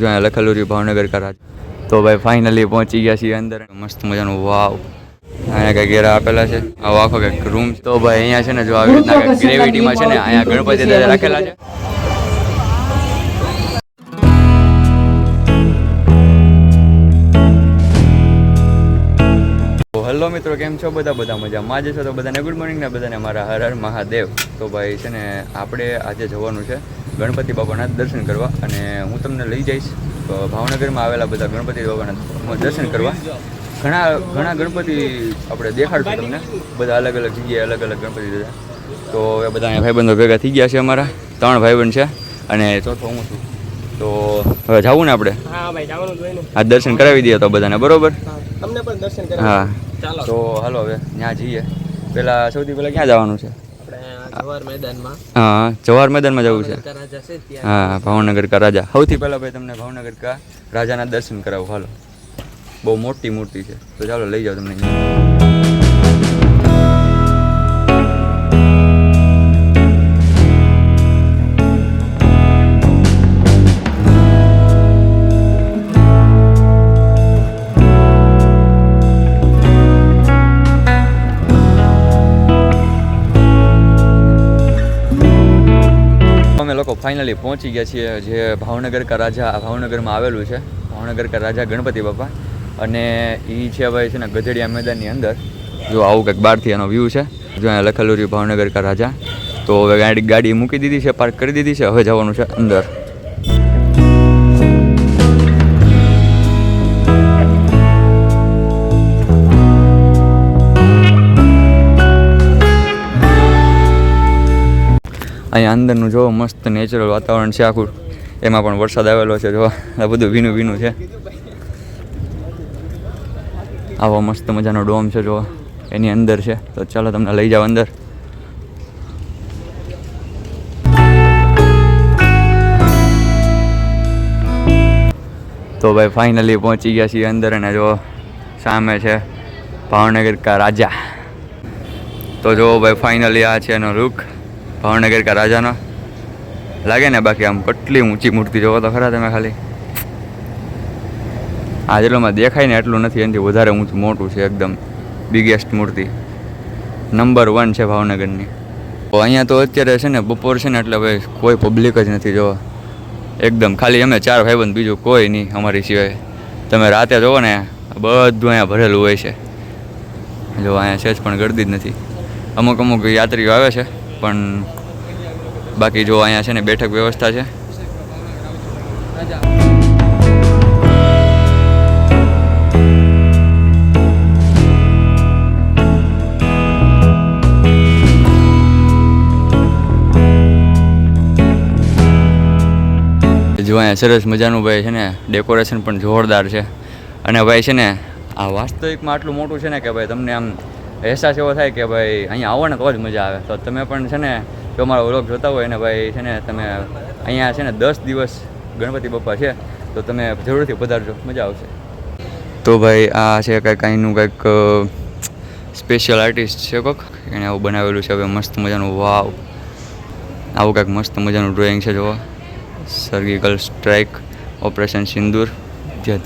જો લખેલું રહ્યું ભાવનગર કરાજ તો ભાઈ ફાઇનલી પહોંચી ગયા છીએ અંદર. મસ્ત મજાનું વાવ અહીંયા કંઈક ઘેરા આપેલા છે. આવો આખો કંઈક રૂમ તો ભાઈ અહીંયા છે ને જો આવી રીતના ગ્રેવિટીમાં છે ને અહીંયા ગણપતિ દાદા રાખેલા છે. હેલો મિત્રો, કેમ છો? બધા બધા મજામાં જ છો? તો બધાને ગુડ મોર્નિંગ ને બધાને મારા હર હર મહાદેવ. તો ભાઈ છે ને, આપણે આજે જવાનું છે ગણપતિ બાપાના દર્શન કરવા અને હું તમને લઈ જઈશ. ભાવનગરમાં આવેલા બધા ગણપતિ બાપાના દર્શન કરવા. ઘણા ઘણા ગણપતિ આપણે દેખાડશું તમને. બધા અલગ અલગ જગ્યાએ અલગ અલગ ગણપતિ દાદા તો એ બધા અહીંયા ભાઈબંધો ભેગા થઈ ગયા છે અમારા. ત્રણ ભાઈબંધ છે અને ચોથો હું છું. તો હવે જવું ને આપણે? આ દર્શન કરાવી દઈએ તો બધાને બરોબર? હા, તમને પણ દર્શન હા. ચાલો. તો હાલો હવે ત્યાં જઈએ. પેલા સૌથી પહેલા ક્યાં જવાનું છે? હા જવાહર મેદાનમાં જવું છે. હા ભાવનગર કા રાજા. સૌથી પહેલા ભાઈ તમને ભાવનગર કા રાજાના દર્શન કરાવું. હાલો. બહુ મોટી મૂર્તિ છે. તો ચાલો લઈ જાઓ તમને. લોકો ફાઇનલી પહોંચી ગયા છીએ જે ભાવનગર કા રાજા ભાવનગરમાં આવેલું છે. ભાવનગર કા રાજા ગણપતિ બાપા. અને એ છે ભાઈ છે ને ગધેડિયા મેદાનની અંદર. જો આવું કંઈક બહારથી એનો વ્યૂ છે. જો અહીંયા લખેલું રહ્યું ભાવનગર કા રાજા તો હવે ગાડી ગાડી મૂકી દીધી છે પાર્ક કરી દીધી છે. હવે જવાનું છે અંદર. અહીંયા અંદરનું જો મસ્ત નેચરલ વાતાવરણ છે આખું. એમાં પણ વરસાદ આવેલો છે જો આ બધું ભીનું ભીનું છે. આવો મસ્ત મજાનો ડોમ છે જો એની અંદર છે. તો ચાલો તમને લઈ જાઓ અંદર. તો ભાઈ ફાઇનલી પહોંચી ગયા છીએ અંદર અને જો સામે છે ભાવનગર કા રાજા. તો જો ભાઈ ફાઇનલી આ છે એનો લુક ભાવનગર કા રાજાનો. લાગે ને બાકી આમ કેટલી ઊંચી મૂર્તિ જોવો તો ખરા તમે ખાલી. આ જેટલુંમાં દેખાય ને એટલું નથી, એનાથી વધારે ઊંચું મોટું છે એકદમ બિગેસ્ટ મૂર્તિ. નંબર વન છે ભાવનગરની. તો અહીંયા તો અત્યારે છે ને બપોર છે ને એટલે ભાઈ કોઈ પબ્લિક જ નથી જોવા. એકદમ ખાલી અમે ચાર ભાઈબંધ બીજું કોઈ નહીં અમારી સિવાય. તમે રાતે જોવો ને, બધું અહીંયા ભરેલું હોય છે. જો અહીંયા છે જ પણ ગરદી જ નથી. અમુક અમુક યાત્રીઓ આવે છે, પણ બાકી જો અહીંયા છે ને બેઠક વ્યવસ્થા છે. જો અહીંયા સરસ મજાનું ભાઈ છે ને ડેકોરેશન પણ જોરદાર છે. અને ભાઈ છે ને આ વાસ્તવિકમાં આટલું મોટું છે ને કે ભાઈ તમને આમ અહેસાસ એવો થાય કે ભાઈ અહીંયા આવો ને તો જ મજા આવે. તો તમે પણ છે ને જો અમારો વ્લોગ જોતા હોય ને ભાઈ, છે ને, તમે અહીંયા છે ને દસ દિવસ ગણપતિ બાપા છે, તો તમે જરૂરથી પધારજો. મજા આવશે. તો ભાઈ, આ છે કંઈક અહીંનું કંઈક સ્પેશિયલ આર્ટિસ્ટ છે કોક. એણે આવું બનાવેલું છે હવે મસ્ત મજાનું. વાવ. આવું કંઈક મસ્ત મજાનું ડ્રોઈંગ છે, જોવા. સર્જિકલ સ્ટ્રાઇક ઓપરેશન સિંદૂર. જય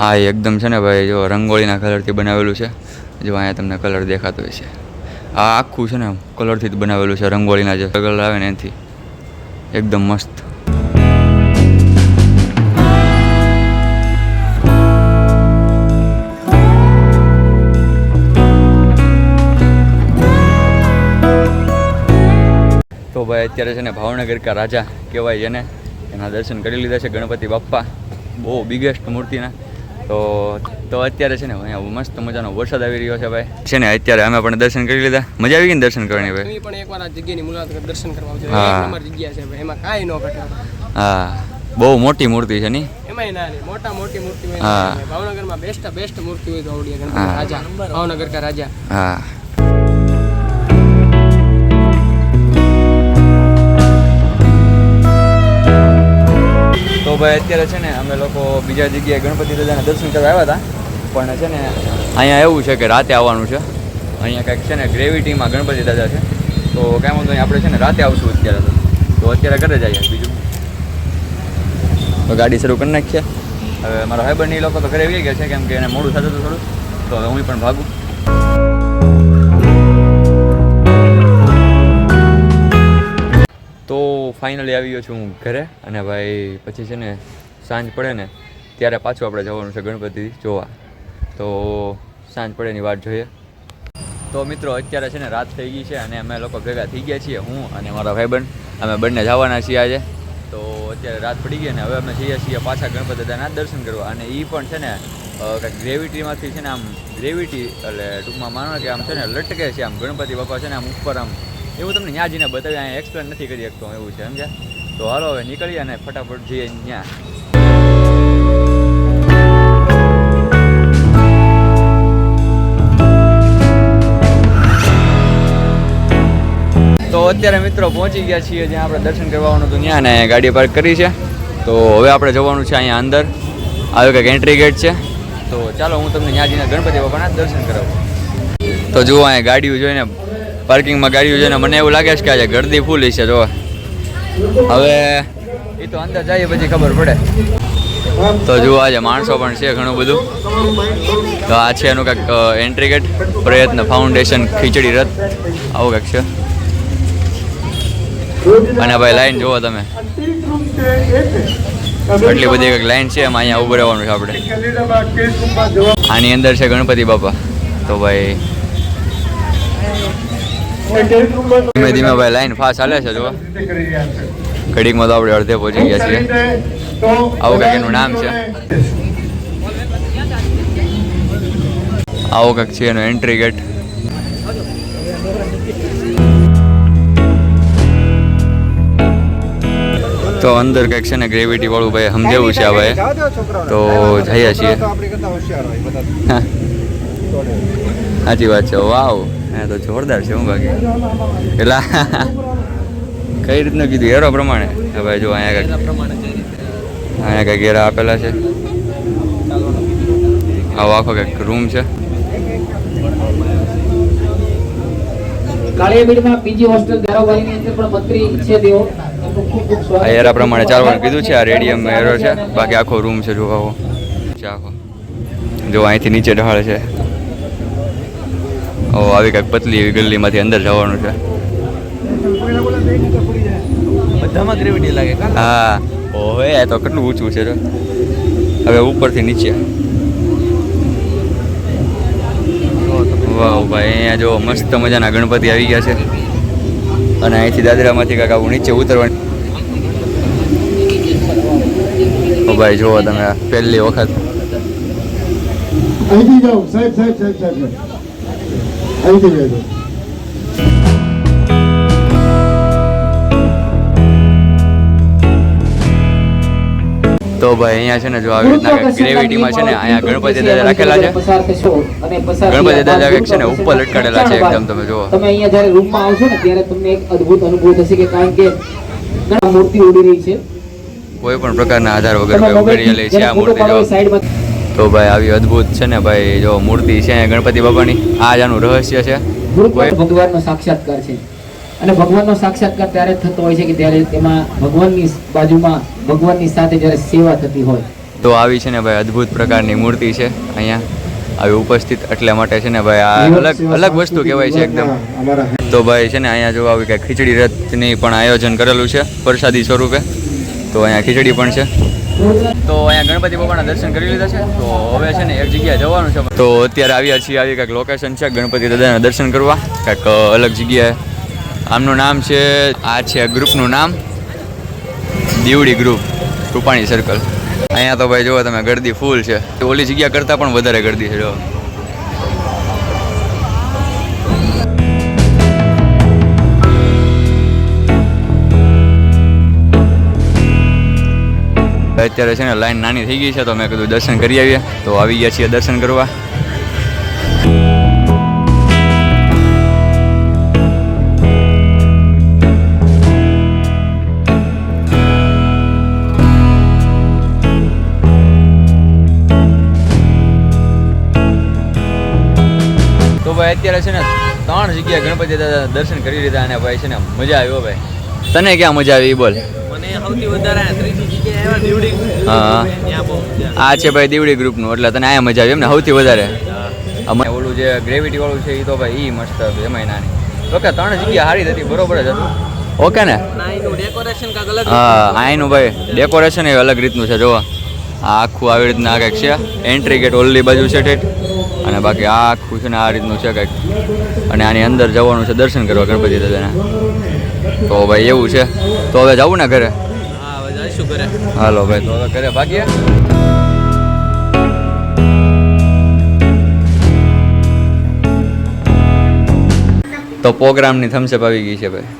હા એ એકદમ છે ને ભાઈ, જો રંગોળીના કલરથી બનાવેલું છે. જો અહીંયા તમને કલર દેખાતો હોય છે આ આખું છે ને કલરથી જ બનાવેલું છે, રંગોળીના જે કલર આવે ને એથી એકદમ મસ્ત. તો ભાઈ અત્યારે છે ને ભાવનગર કા રાજા કહેવાય એને એના દર્શન કરી લીધા છે ગણપતિ બાપ્પા. બહુ બિગેસ્ટ મૂર્તિના. તો તો અત્યારે છે ને અહીંયા મસ્ત મજાનો વરસાદ આવી રહ્યો છે ભાઈ. છે ને અત્યારે અમે પણ દર્શન કરી લીધા. મજા આવી ગઈ ને દર્શન કરવાની ભાઈ? પણ એકવાર આ જગ્યાની મુલાકાત દર્શન કરવા આવજો. એક નંબર જગ્યા છે ભાઈ એમાં કાંઈ ન ઘટે. હા. બહુ મોટી મૂર્તિ છે ની? એમાંય ના નહીં મોટા મોટી મૂર્તિ હોય. ભાવનગરમાં બેસ્ટ બેસ્ટ મૂર્તિ હોય તો આવડી ગણપતિ રાજા ભાવનગર કા રાજા. હા. તો ભાઈ અત્યારે છે ને અમે લોકો બીજા જગ્યાએ ગણપતિ દાદાના દર્શન કરવા આવ્યા હતા. પણ છે ને અહીંયા એવું છે કે રાતે આવવાનું છે. અહીંયા કંઈક છે ને ગ્રેવિટીમાં ગણપતિ દાદા છે. તો કાંઈ વાંધો નહીં, આપણે છે ને રાતે આવશું અત્યારે તો. તો અત્યારે ઘરે જઈએ બીજું. તો ગાડી શરૂ કરી નાખીએ. હવે મારા ભાઈબંધ એ લોકો તો ઘરે આવી ગયા છે, કેમ કે એને મોડું થતું હતું થોડું. તો હવે હું પણ ભાગું. તો ફાઇનલી આવી ગયો છું હું ઘરે અને ભાઈ પછી છે ને સાંજ પડે ને ત્યારે પાછું આપણે જવાનું છે ગણપતિ જોવા. તો સાંજ પડેની વાત જોઈએ. તો મિત્રો, અત્યારે છે ને રાત થઈ ગઈ છે અને અમે લોકો ભેગા થઈ ગયા છીએ, હું અને મારા ભાઈબંધ. અમે બંને જવાના છીએ આજે. તો અત્યારે રાત પડી ગઈ ને હવે અમે જઈએ છીએ પાછા ગણપતિ દાદાના દર્શન કરવા. અને એ પણ છે ને કંઈક ગ્રેવિટીમાંથી છે ને આમ ગ્રેવિટી એટલે ટૂંકમાં માનો કે આમ છે ને લટકે છે આમ ગણપતિ બાપા છે ને આમ ઉપર આમ એવું તમને ત્યાં જઈને બતાવી, અહીંયા એક્સપ્લેન નથી કરી શકતો એવું છે, સમજ્યા? તો હાલો હવે નીકળીએ અને ફટાફટ જઈએ ત્યાં તો અત્યારે મિત્રો પહોંચી ગયા છીએ જ્યાં આપણે દર્શન કરવાનું હતું ત્યાં ને ગાડી પાર્ક કરી છે. તો હવે આપણે જવાનું છે અહીંયા અંદર. આવે કંઈક એન્ટ્રી ગેટ છે. તો ચાલો હું તમને ત્યાં જઈને ગણપતિ બાપાના દર્શન કરાવું. તો જુઓ અહીંયા ગાડીઓ જોઈને પાર્કિંગમાં ગાડીઓ જોઈને મને એવું લાગે છે કે આજે ગરદી ફૂલ છે જો. હવે એ તો અંદર જઈએ પછી ખબર પડે. તો જુઓ, આજે માણસો પણ છે ઘણું બધું. તો આ છે એનું કંઈક entry gate Prayatna foundation khichdi rath. આવું કંઈક છે. અને ભાઈ લાઈન જુઓ તમે. એટલી બધી કંઈક લાઈન છે, એમાં અહીંયા ઉભું રહેવાનું છે આપણે. આની અંદર છે ગણપતિ બાપા. તો ભાઈ ધીમે ધીમે ભાઈ લાઈન ફાસ્ટ ચાલે છે જો ઘડીકમાં તો આપણે અડધે પહોંચી ગયા છીએ. આવું કંઈક એનું નામ છે. આવું કંઈક છે એનું એન્ટ્રી ગેટ તો અંદર કંઈક છે ને ગ્રેવિટી વાળું ભાઈ સમજાવું છે ભાઈ. તો જઈએ છીએ. સાચી વાત છે. વાવ. હા તો જોરદાર છે હું બાકી. એટલે કઈ રીતનું કીધું? એરો પ્રમાણે? હવે ભાઈ જો અહીંયા કંઈક અહીંયા કંઈક ઘેરા આપેલા છે. આવો આખો કંઈક રૂમ છે. કાળિયાબીડમાં બીજી હોસ્ટેલ ધારાવાડીની અંદર પણ મંત્રી છે તેઓ. એમનું ખૂબ ખૂબ સ્વાગત આ એરા પ્રમાણે ચાલવાનું કીધું છે આ રેડિયમ એરો છે. બાકી આખો રૂમ છે જો આવો. આખો જો અહીંથી નીચે ઢાળ છે. ઓ આવી કંઈક પતલી એવી ગલીમાંથી અંદર જવાનું છે. બધામાં ગ્રેવિટી લાગે હા. ઓહે આ તો કેટલું ઊંચું છે હવે ઉપરથી નીચે. વાહ ભાઈ અહીંયા જો મસ્ત મજાના ગણપતિ આવી ગયા છે. અને અહીંથી દાદરામાંથી કાંઈક આવું નીચે ઉતરવાનું. ઓ ભાઈ જુઓ તમે પહેલી વખત. અહીંથી જાઓ. સાહેબ સાહેબ સાહેબ સાહેબ. અહીંથી તો ભાઈ અહીંયા છે ને જો આવી રીતના ગ્રેવિટીમાં છે ને અહીંયા ગણપતિ દાદા રાખેલા છે. ગણપતિ દાદા કંઈક છે ને ઉપર લટકાડેલા છે એકદમ તમે જુઓ. તમે અહીંયા જ્યારે રૂમમાં આવશો ને ત્યારે તમને એક અદ્ભુત અનુભવ થશે કે કારણ કે ઘણા મૂર્તિ ઉડી રહી છે. કોઈ પણ પ્રકારના આધાર વગર ભાઈ લે છે આ મૂર્તિ જો. સાઈડમાં તો ભાઈ આવી અદ્ભુત છે ને ભાઈ જો મૂર્તિ છે ગણપતિ બાબાની આ જ આનું રહસ્ય છે. ભગવાનનો સાક્ષાત્કાર છે. અને ભગવાનનો સાક્ષાત્કાર ત્યારે થતો હોય છે કે ત્યારે તેમાં ભગવાનની બાજુમાં ભગવાનની સાથે જ્યારે સેવા થતી હોય. તો આવી છે ને ભાઈ અદ્ભુત પ્રકારની મૂર્તિ છે અહીંયા. આવી ઉપસ્થિત એટલા માટે છે ને ભાઈ આ અલગ અલગ વસ્તુ કહેવાય છે એકદમ. તો ભાઈ છે ને અહીંયા જો આવી કે ખીચડી રથની પણ આયોજન કરેલું છે પ્રસાદી સ્વરૂપે. તો અહીંયા ખીચડી પણ છે. તો અહીંયા ગણપતિ બાપાના દર્શન કરી લીધા છે. તો હવે છે ને એક જગ્યાએ જવાનું છે. તો અત્યારે આવ્યા છીએ, આવી કંઈક લોકેશન છે, ગણપતિ દાદાના દર્શન કરવા. કંઈક અલગ જગ્યાએ. આમનું નામ છે, આ છે ગ્રુપનું નામ. દીવડી ગ્રુપ, રૂપાણી સર્કલ અહીંયા તો ભાઈ જુઓ તમે, ગરદી ફૂલ છે. ઓલી જગ્યા કરતાં પણ વધારે ગરદી છે જો અત્યારે છે ને લાઈન નાની થઈ ગઈ છે, તો મેં કીધું દર્શન કરી આવીએ. તો આવી ગયા છીએ દર્શન કરવા. ભાઈ, અત્યારે છે ને ત્રણ જગ્યાએ ગણપતિ દાદા દર્શન કરી લીધા અને ભાઈ છે ને મજા આવ્યો ભાઈ. તને ક્યાં મજા આવી બોલ. આ હા. છે ભાઈ દીવડી ગ્રુપનું એટલે તને આયા મજા આવી એમ ને સૌથી વધારે. અમે ઓલું જે ગ્રેવિટી વાળું છે એ તો ભાઈ ઈ મસ્ત હતું એમાંય નાની. ઓકે ત્રણ જગ્યા હારી હતી બરોબર જ હતું. ઓકે ને? હા અહીંનું ભાઈ ડેકોરેશન એ અલગ રીતનું છે જુઓ આ આખું આવી રીતના કંઈક છે. એન્ટ્રી ગેટ ઓલી બાજુ છે ઠેઠ. અને બાકી આ આખું છે ને આ રીતનું છે કંઈક. અને આની અંદર જવાનું છે દર્શન કરવા ગણપતિ દાદાના. તો ભાઈ એવું છે. તો હવે જવું ને ઘરે? હા હવે જઈશું ઘરે. હાલો ભાઈ તો હવે ઘરે ભાગીએ. તો પ્રોગ્રામની થમ્સઅપ આવી ગઈ છે ભાઈ.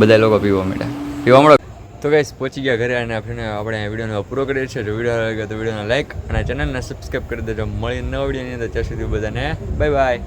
બધા લોકો પીવા માંડ્યા. પીવા મળો તો ગાઈસ પહોંચી ગયા ઘરે અને આપણે આપણે આ વિડીયોનો પૂરો કરીએ છીએ. જો વીડિયો લાગે તો વિડીયોને લાઈક અને ચેનલને સબસ્ક્રાઈબ કરી દેજો. મળી નવા વિડીયોની અંદર. ત્યાં સુધી બધાને બાય બાય